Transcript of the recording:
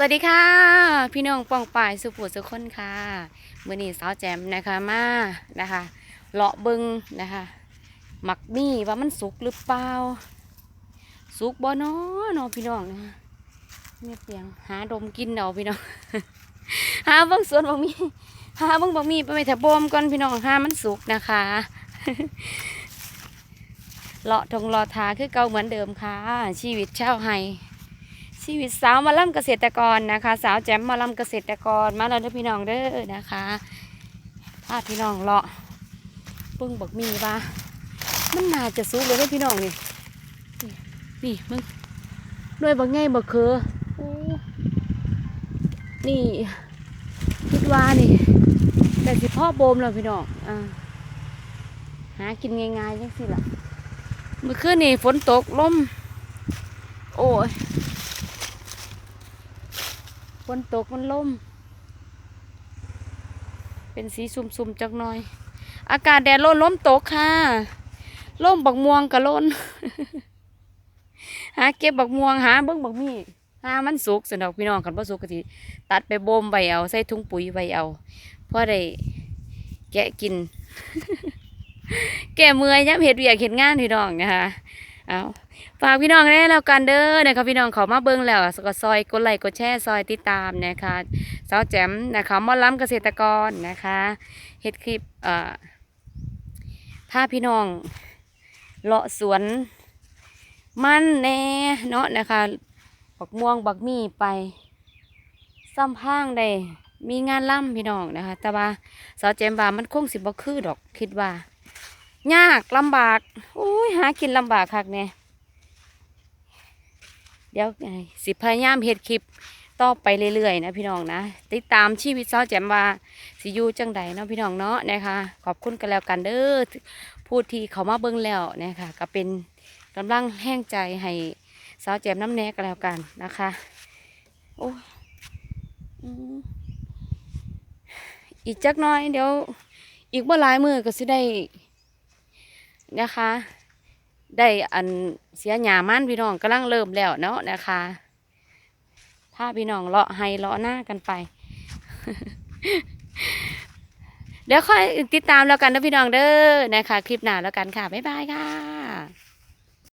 สวัสดีค่ะ พี่น้องปองป่ายสุภูสุคนค่ะมื่อนี้สาวแจมนะคะมานะคะเลาะเบิงนะคะหมักมี่ว่ามันสุกหรือเปล่าสุกบ่เนาะเนาะพี่น้องนะคะเนี่ยเปียงหาดมกินเอาพี่น้องหาเบิงสวนบะมี่หาเบิงบะมี่ไปไปแถวบมก่อนพี่น้องหามันสุกนะคะเลาะทงเลาะทาคือเก่าเหมือนเดิมค่ะ ชีวิตเช่าวไฮ ชีวิตสาวมาล่ำเกษตรกรนะคะ สาวแจมมาล่ำเกษตรกรมาแล้วเด้อพี่น้องเด้อนะคะพาพี่น้องเลาะปึ้งบักมีว่ามันน่าจะสุกเลยด้อพี่น้องนี่นี่นี่มึงด้วยบักไงบักเคอโอ้นี่คิดว่านี่ แต่สิพ่อโบมแล้วพี่น้องอ่าหากินง่ายๆจังสิล่ะเมื่อคืนนี่ฝนตกลมโอ้ย ฝนตกมันล่ม เป็นสีซุ่มๆจักหน่อย อากาศแดดร้อนล้มตกค่ะล่มบักม่วงกับล้นหาเก็บบักม่วงหาเบิ้งบักมีหามันสุกสนอกพี่น้องกันบ่อสุกก็สิตัดไปบ่มไว้เอาใส่ถุงปุ๋ยไว้เอาพอได้แกะกิน แก่เมื่อยยับเห็ดเวียกเห็ดงานพี่น้องนะคะ เอาฝากพี่น้องได้แล้วกันเด้อนะคะพี่น้องเขามาเบิ่งแล้วก็ซอยกดไลค์กดแชร์ซอยติดตามนะคะสาวแจมนะคะมอล้ำเกษตรกรนะคะเฮ็ดคลิปเอ่อพาพี่น้องเลาะสวนมันแน่เนาะนะคะบักม่วงบักมี่ไปซ้ำพางได้มีงานล่ำพี่น้องนะคะ แต่ว่าสาวแจมว่ามันคงสิบ่คือดอกคิดว่า ยากลำบากอุ้ยหากินลำบากคักเนี่ยเดี๋ยวสิพยายามเฮ็ดคลิปต่อไปเรื่อยๆนะพี่น้องนะ ติดตามชีวิตสาแจ่มว่าสิยูจังใดเนาะพี่น้องเนาะนะคะขอบคุณกันแล้วกันเด้อผู้ที่เขามาเบิ่งแล้วนะคะก็เป็นกำลังแห้งใจให้สาวแจ่มน้ำแน่กันแล้วกันนะคะโอ้ยอีกจักน้อยเดี๋ยว อีกเมื่อหลายมือก็สิได้ นะคะ ได้อันเสียหยามันพี่น้องกำลังเริ่มแล้วเนาะนะคะถ้าพี่น้องเลาะให้เลาะหน้ากันไป เดี๋ยวค่อยติดตามแล้วกันนะพี่น้องเด้อนะคะ คลิปหน้าแล้วกันค่ะ บ๊ายบายค่ะ